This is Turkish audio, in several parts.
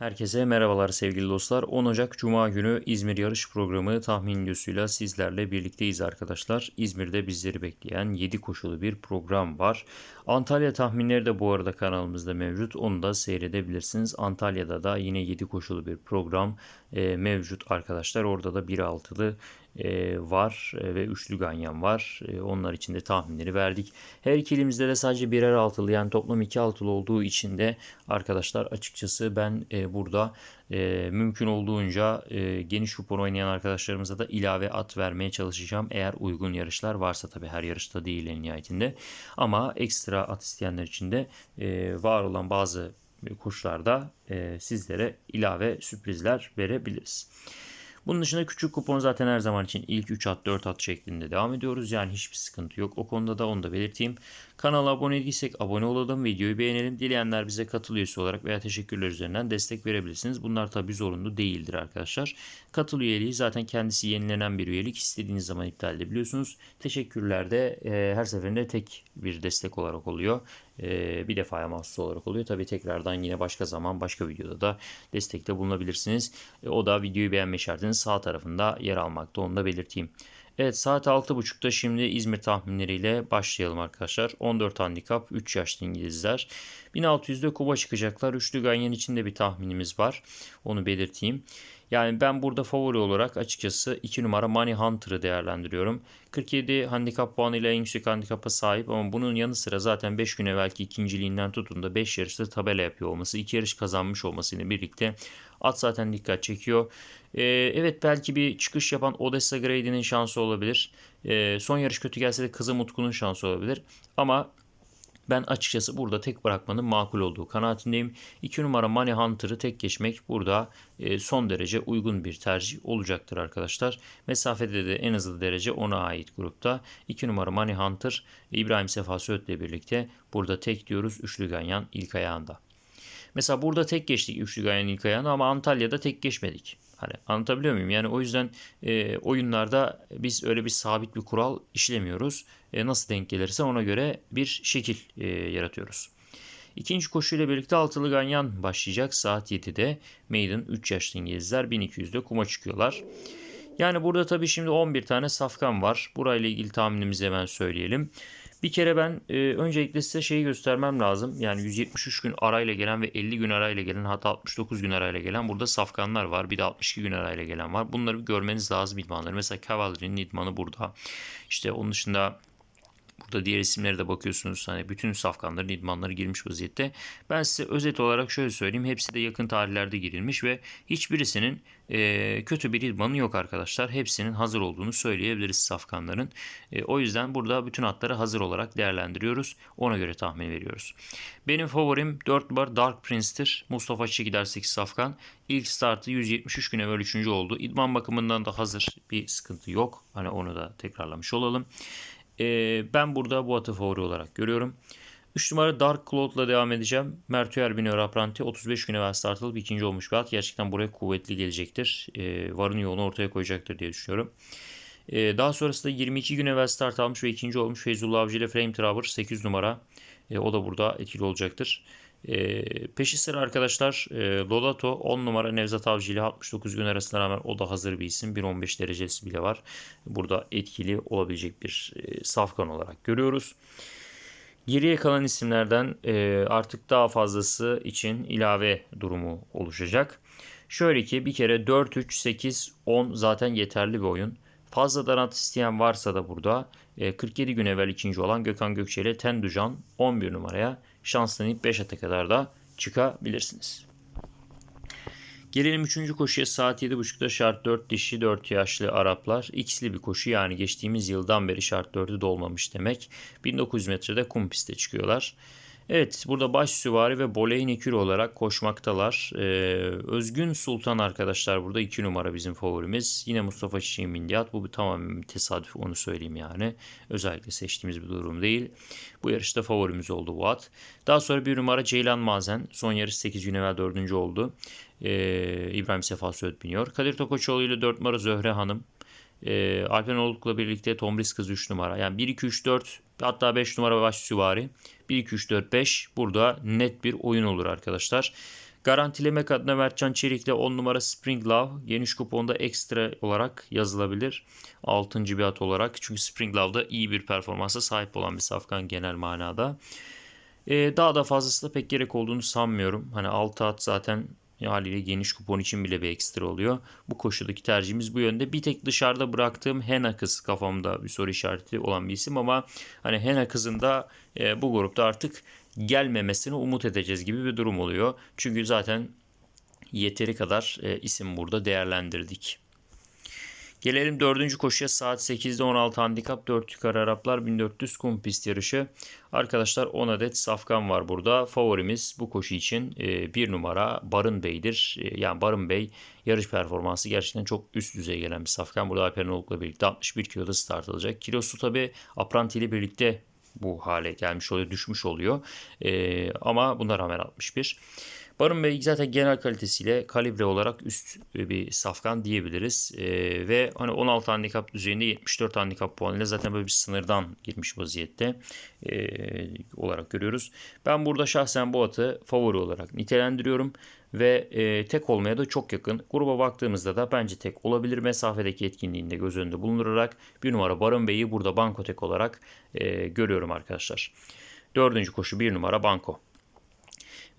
Herkese merhabalar sevgili dostlar. 10 Ocak Cuma günü İzmir yarış programı tahmin videosuyla sizlerle birlikteyiz arkadaşlar. İzmir'de bizleri bekleyen 7 koşulu bir program var. Antalya tahminleri de bu arada kanalımızda mevcut. Onu da seyredebilirsiniz. Antalya'da da yine 7 koşulu bir program e, mevcut arkadaşlar. Orada da 1.6'lı e, var e, ve üçlü ganyan var. E, onlar için de tahminleri verdik. Her iki ilimizde de sadece birer altılı yani toplam iki altılı olduğu için de arkadaşlar açıkçası ben e, burada e, mümkün olduğunca e, geniş kupon oynayan arkadaşlarımıza da ilave at vermeye çalışacağım. Eğer uygun yarışlar varsa tabii her yarışta değil en nihayetinde. Ama ekstra at isteyenler için de e, var olan bazı koşularda e, sizlere ilave sürprizler verebiliriz. Bunun dışında küçük kupon zaten her zaman için ilk 3 at 4 at şeklinde devam ediyoruz. Yani hiçbir sıkıntı yok. O konuda da onu da belirteyim. Kanala abone değilsek abone olalım. Videoyu beğenelim. Dileyenler bize katıl üyesi olarak veya teşekkürler üzerinden destek verebilirsiniz. Bunlar tabi zorunlu değildir arkadaşlar. Katıl üyeliği zaten kendisi yenilenen bir üyelik. İstediğiniz zaman iptal edebiliyorsunuz. Teşekkürler de e, her seferinde tek bir destek olarak oluyor. E, bir defaya mahsus olarak oluyor. Tabi tekrardan yine başka zaman başka videoda da destekte bulunabilirsiniz. E, o da videoyu beğenme işaretinin sağ tarafında yer almakta. Onu da belirteyim. Evet saat 6.30'da şimdi İzmir tahminleriyle başlayalım arkadaşlar. 14 handikap 3 yaşlı İngilizler. 1600'de Kuba çıkacaklar. Üçlü Ganyan için de bir tahminimiz var. Onu belirteyim. Yani ben burada favori olarak açıkçası 2 numara Money Hunter'ı değerlendiriyorum. 47 handikap puanıyla en yüksek handikapa sahip ama bunun yanı sıra zaten 5 gün evvelki ikinciliğinden tutun da 5 yarışta tabela yapıyor olması, 2 yarış kazanmış olmasıyla birlikte at zaten dikkat çekiyor. Ee, evet belki bir çıkış yapan Odessa Grady'nin şansı olabilir. Ee, son yarış kötü gelse de kızı Mutku'nun şansı olabilir. Ama ben açıkçası burada tek bırakmanın makul olduğu kanaatindeyim. 2 numara Money Hunter'ı tek geçmek burada e, son derece uygun bir tercih olacaktır arkadaşlar. Mesafede de en hızlı derece ona ait grupta. 2 numara Money Hunter İbrahim Sefa Söğüt'le birlikte burada tek diyoruz. Üçlü ganyan ilk ayağında. Mesela burada tek geçtik üçlü ganyan ilk ayağında ama Antalya'da tek geçmedik. Hani anlatabiliyor muyum? Yani o yüzden e, oyunlarda biz öyle bir sabit bir kural işlemiyoruz. E, nasıl denk gelirse ona göre bir şekil e, yaratıyoruz. İkinci koşuyla birlikte altılı ganyan başlayacak saat 7'de. Maiden 3 yaşlı İngilizler 1200'de kuma çıkıyorlar. Yani burada tabii şimdi 11 tane safkan var. Burayla ilgili tahminimizi hemen söyleyelim. Bir kere ben e, öncelikle size şeyi göstermem lazım. Yani 173 gün arayla gelen ve 50 gün arayla gelen hatta 69 gün arayla gelen burada safkanlar var. Bir de 62 gün arayla gelen var. Bunları bir görmeniz lazım idmanları. Mesela Cavalry'nin idmanı burada. İşte onun dışında Burada diğer isimlere de bakıyorsunuz. Hani bütün safkanların idmanları girmiş vaziyette. Ben size özet olarak şöyle söyleyeyim. Hepsi de yakın tarihlerde girilmiş ve hiçbirisinin e, kötü bir idmanı yok arkadaşlar. Hepsinin hazır olduğunu söyleyebiliriz safkanların. E, o yüzden burada bütün atları hazır olarak değerlendiriyoruz. Ona göre tahmin veriyoruz. Benim favorim 4 numara Dark Prince'tir. Mustafa Çiğ 8 safkan. İlk startı 173 gün evvel 3. oldu. İdman bakımından da hazır. Bir sıkıntı yok. Hani onu da tekrarlamış olalım. E, ben burada bu atı favori olarak görüyorum. 3 numara Dark Cloud'la devam edeceğim. Mertüer Biniyor Apranti 35 gün evvel start alıp ikinci olmuş bir at. Gerçekten buraya kuvvetli gelecektir. E, varın yolunu ortaya koyacaktır diye düşünüyorum. E, daha sonrasında 22 gün evvel start almış ve ikinci olmuş Feyzullah Avcı ile Frame Traver 8 numara. E, o da burada etkili olacaktır. E, peşi sıra arkadaşlar e, Lolato 10 numara Nevzat Avcı ile 69 gün arasına rağmen o da hazır bir isim. 1.15 derecesi bile var. Burada etkili olabilecek bir e, safkan olarak görüyoruz. Geriye kalan isimlerden e, artık daha fazlası için ilave durumu oluşacak. Şöyle ki bir kere 4, 3, 8, 10 zaten yeterli bir oyun. Fazladan at isteyen varsa da burada 47 gün evvel ikinci olan Gökhan Gökçe ile Tenducan 11 numaraya şanslanıp 5 ata kadar da çıkabilirsiniz. Gelelim 3. koşuya saat 7.30'da şart 4 dişi 4 yaşlı Araplar. X'li bir koşu yani geçtiğimiz yıldan beri şart 4'ü dolmamış demek. 1900 metrede kum piste çıkıyorlar. Evet burada baş süvari ve Boleyn Ekür olarak koşmaktalar. Ee, Özgün Sultan arkadaşlar burada 2 numara bizim favorimiz. Yine Mustafa Çiçek'in Mindiyat. Bu tamamen tesadüf onu söyleyeyim yani. Özellikle seçtiğimiz bir durum değil. Bu yarışta favorimiz oldu bu. Daha sonra bir numara Ceylan Mazen. Son yarış 8 gün evvel 4. oldu. Ee, İbrahim Sefa Söğüt biniyor. Kadir Tokoçoğlu ile 4 numara Zöhre Hanım. E, Alpen Oluk'la birlikte Tomris kız 3 numara. Yani 1, 2, 3, 4 hatta 5 numara baş süvari. 1, 2, 3, 4, 5 burada net bir oyun olur arkadaşlar. Garantilemek adına Mertcan Çelik'le 10 numara Spring Love geniş kuponda ekstra olarak yazılabilir. 6. bir at olarak. Çünkü Spring Love'da iyi bir performansa sahip olan bir safkan genel manada. Ee, daha da fazlası da pek gerek olduğunu sanmıyorum. Hani 6 at zaten haliyle geniş kupon için bile bir ekstra oluyor. Bu koşudaki tercihimiz bu yönde. Bir tek dışarıda bıraktığım Hena kız kafamda bir soru işareti olan bir isim ama hani Hena kızın da e, bu grupta artık gelmemesini umut edeceğiz gibi bir durum oluyor. Çünkü zaten yeteri kadar e, isim burada değerlendirdik. Gelelim dördüncü koşuya saat 8'de 16 handikap 4 yukarı Araplar 1400 kum pist yarışı. Arkadaşlar 10 adet safkan var burada. Favorimiz bu koşu için e, bir numara Barın Bey'dir. E, yani Barın Bey yarış performansı gerçekten çok üst düzey gelen bir safkan. Burada Alperen Oluk'la birlikte 61 kiloda start alacak. Kilosu tabi Apranti ile birlikte bu hale gelmiş oluyor, düşmüş oluyor. E, ama buna rağmen 61. Barın Bey zaten genel kalitesiyle kalibre olarak üst bir safkan diyebiliriz. E, ve hani 16 handikap düzeyinde 74 handikap puanıyla zaten böyle bir sınırdan girmiş vaziyette e, olarak görüyoruz. Ben burada şahsen bu atı favori olarak nitelendiriyorum ve e, tek olmaya da çok yakın. Gruba baktığımızda da bence tek olabilir mesafedeki etkinliğinde göz önünde bulundurarak bir numara Barın Bey'i burada banko tek olarak e, görüyorum arkadaşlar. Dördüncü koşu bir numara banko.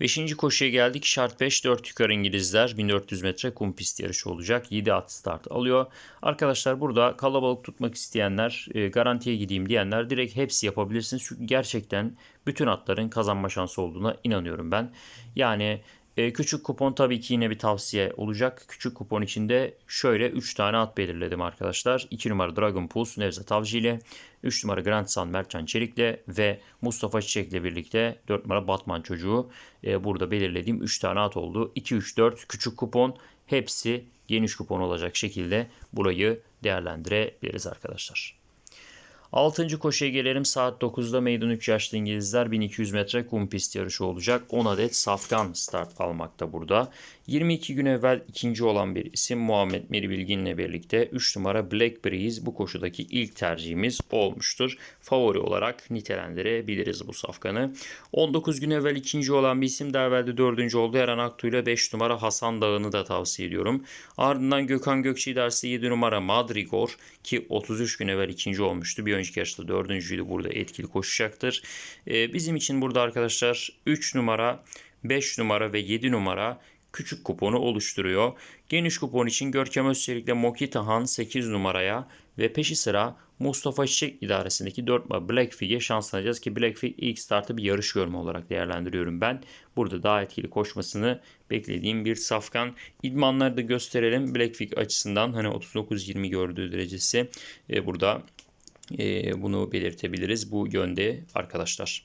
Beşinci koşuya geldik. Şart 5 4 yukarı İngilizler 1400 metre kum pist yarışı olacak. 7 at start alıyor. Arkadaşlar burada kalabalık tutmak isteyenler, e, garantiye gideyim diyenler direkt hepsi yapabilirsiniz. Çünkü gerçekten bütün atların kazanma şansı olduğuna inanıyorum ben. Yani e, küçük kupon tabii ki yine bir tavsiye olacak. Küçük kupon içinde şöyle 3 tane at belirledim arkadaşlar. 2 numara Dragon Pulse Nevzat Avcı ile 3 numara Grand Sun Mertcan Çelik'le ve Mustafa Çiçek'le birlikte 4 numara Batman çocuğu e, burada belirlediğim 3 tane at oldu. 2, 3, 4 küçük kupon hepsi geniş kupon olacak şekilde burayı değerlendirebiliriz arkadaşlar. 6. koşuya gelelim. Saat 9'da meydan 3 yaşlı İngilizler 1200 metre kum pist yarışı olacak. 10 adet safkan start almakta burada. 22 gün evvel ikinci olan bir isim Muhammed Meri Bilgin'le birlikte 3 numara Black Breeze bu koşudaki ilk tercihimiz olmuştur. Favori olarak nitelendirebiliriz bu safkanı. 19 gün evvel ikinci olan bir isim daha evvel de dördüncü oldu. Eren Aktu ile 5 numara Hasan Dağı'nı da tavsiye ediyorum. Ardından Gökhan Gökçe dersi 7 numara Madrigor ki 33 gün evvel ikinci olmuştu. Bir önceki yarışta dördüncüydü burada etkili koşacaktır. Ee, bizim için burada arkadaşlar 3 numara 5 numara ve 7 numara küçük kuponu oluşturuyor. Geniş kupon için Görkem Özçelik ile Mokita Han 8 numaraya ve peşi sıra Mustafa Çiçek idaresindeki 4 numara Blackfig'e şanslanacağız ki Blackfig ilk startı bir yarış görme olarak değerlendiriyorum ben. Burada daha etkili koşmasını beklediğim bir safkan. İdmanları da gösterelim Blackfig açısından hani 39-20 gördüğü derecesi e, burada e, bunu belirtebiliriz bu yönde arkadaşlar.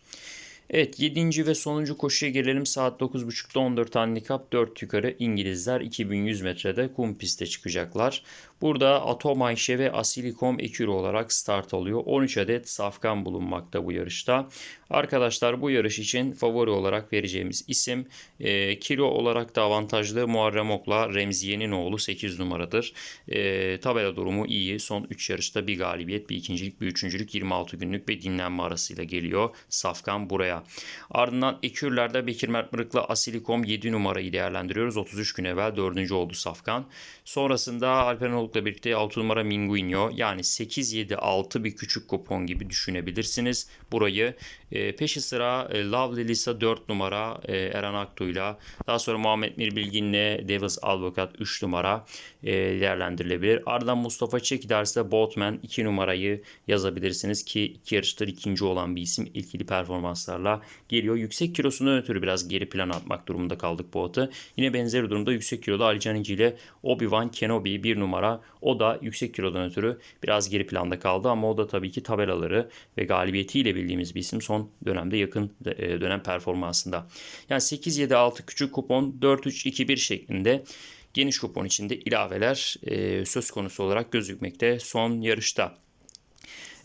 Evet 7. ve sonuncu koşuya gelelim. Saat 9.30'da 14 handikap 4 yukarı İngilizler 2100 metrede kum piste çıkacaklar. Burada Atom Ayşe ve Asilikom Ekür olarak start alıyor. 13 adet safkan bulunmakta bu yarışta. Arkadaşlar bu yarış için favori olarak vereceğimiz isim e, kilo olarak da avantajlı Muharrem Ok'la Remziye'nin oğlu 8 numaradır. E, tabela durumu iyi. Son 3 yarışta bir galibiyet, bir ikincilik, bir üçüncülük 26 günlük bir dinlenme arasıyla geliyor. Safkan buraya. Ardından Ekürler'de Bekir Mert Mırık'la Asilikom 7 numarayı değerlendiriyoruz. 33 gün evvel 4. oldu Safkan. Sonrasında Alperen Oluk'la birlikte 6 numara Minguinho yani 8-7-6 bir küçük kupon gibi düşünebilirsiniz. Burayı e, peşi sıra e, Lovely Lisa 4 numara e, Eren Aktu'yla daha sonra Muhammed Mir Bilgin'le Devils Advokat 3 numara e, değerlendirilebilir. Ardından Mustafa Çek derste Boatman 2 numarayı yazabilirsiniz ki iki yarıştır ikinci olan bir isim ilkili performanslarla geliyor. Yüksek kilosundan ötürü biraz geri plan atmak durumunda kaldık bu atı. Yine benzer durumda yüksek kiloda Ali Canici ile Obi-Wan Kenobi 1 numara. O da yüksek kilodan ötürü biraz geri planda kaldı ama o da tabii ki tabelaları ve galibiyetiyle bildiğimiz bir isim son dönemde yakın e, dönem performansında. Yani 8-7-6 küçük kupon 4-3-2-1 şeklinde geniş kupon içinde ilaveler e, söz konusu olarak gözükmekte son yarışta.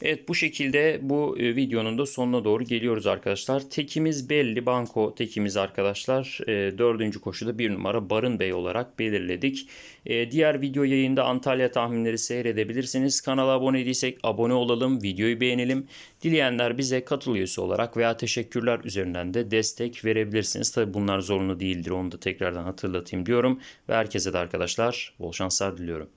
Evet bu şekilde bu e, videonun da sonuna doğru geliyoruz arkadaşlar. Tekimiz belli. Banko tekimiz arkadaşlar. E, dördüncü koşuda bir numara Barın Bey olarak belirledik. E, diğer video yayında Antalya tahminleri seyredebilirsiniz. Kanala abone değilsek abone olalım. Videoyu beğenelim. Dileyenler bize katıl üyesi olarak veya teşekkürler üzerinden de destek verebilirsiniz. Tabi bunlar zorunlu değildir. Onu da tekrardan hatırlatayım diyorum. Ve herkese de arkadaşlar bol şanslar diliyorum.